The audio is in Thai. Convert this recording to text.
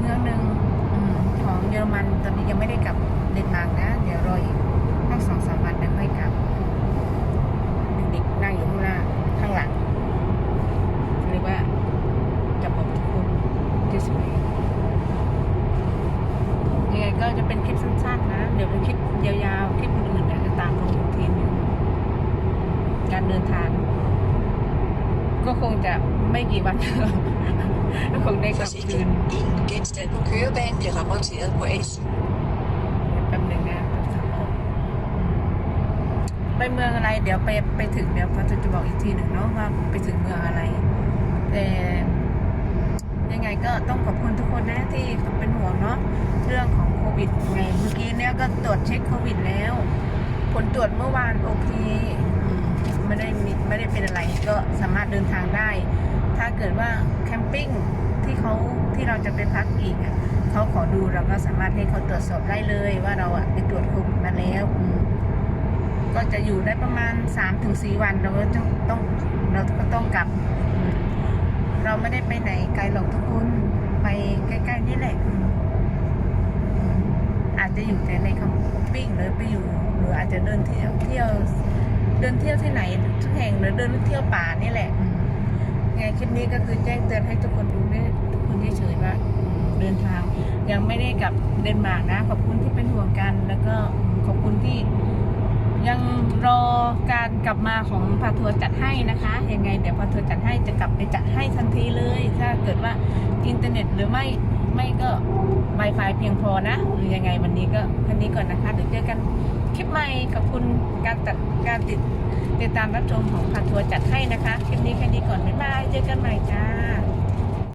เมืองหนึ่งของเยอรมันตอนนี้ยังไม่ได้กลับเดนมาร์กนะ เดี๋ยวรออีกสักสองสามวันแล้วค่อยกลับเด็กๆนั่งอยู่ข้างหน้าข้างหลังเรียกว่าจะบอกทุกคนที่สวยยังไงก็จะเป็นคลิปสั้นๆนะ เดี๋ยวเป็นคลิปยาวๆคลิปอื่นๆเนี่ยจะตามลงอีกทีนึงการเดินทางก็คงจะไม่กี่วัน ก็คงได้กลับคืน Ingen genstand på kørebanen bliver rapporteret på AC. แป๊บหนึ่งนะไปเมืองอะไร เดี๋ยวไปไปถึงเดี๋ยวพอจะบอกอีกทีหนึ่งเนาะว่าไปถึงเมืองอะไร แต่ยังไงก็ต้องขอบคุณทุกคนนะที่เป็นห่วงเนาะเรื่องของโควิดไงเมื่อกี้เนี่ยก็ตรวจเช็คโควิดแล้ว ผลตรวจเมื่อวานโอเคอืมไม่ได้มีไม่ได้เป็นอะไรก็สามารถเดินทางได้ ถ้าเกิดว่าแคมปิ้ง ที่เขาที่เราจะไปพักอีกเขาขอดูเราก็สามารถให้เขาตรวจสอบได้เลยว่าเราอะไปตรวจโควิดมาแล้วก็จะอยู่ได้ประมาณ3-4ถึงสวันเราก็ต้องต้องเราก็ต้องกลับ เราไม่ได้ไปไหนไกลหรอกทุกคนไปใกล้ๆนี่แหละอาจจะอยู่แต่ในแคมปิ้งหรือไปอยู่หรืออาจจะเดินเที่ยวเที่ยว เดินเที่ยวที่ไหนทุกแห่งหรือเดินเที่ยวป่านี่แหละ คลิปนี้ก็คือแจ้งเตือนให้ทุกคนรู้ด้ทุกคนเฉยๆว่าเดินทาง ยังไม่ได้กลับเดนมาร์กนะ ขอบคุณที่เป็นห่วงกัน แล้วก็ขอบคุณที่ยังรอการกลับมาของพาทัวร์จัดให้นะคะยังไงเดี๋ยวพาทัวร์จัดให้จะกลับไปจัดให้ทันทีเลย ถ้าเกิดว่าอินเทอร์เน็ตหรือไม่ไม่ก็ Wi-Fi เพียงพอนะ หรือยังไงวันนี้ก็แค่นี้ก่อนนะคะเดี๋ยวเจอกันคลิปใหม่ขอบคุณการตัดการติด ติดตามรับชมของพาทัวร์จัดให้นะคะ คลิปนี้แค่นี้ก่อน บ๊ายบาย เจอกันใหม่จ้า